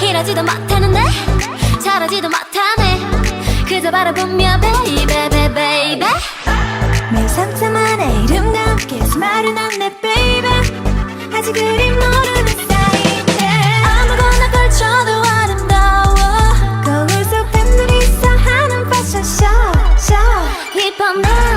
이러지도 못하는데 저러지도 못하네. 그저 바라보며 베이베 베베베이베 매일 상상만의 이름과 함께 스마일은 안내 베이베 아직 그림 너 Bana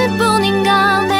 모습뿐인가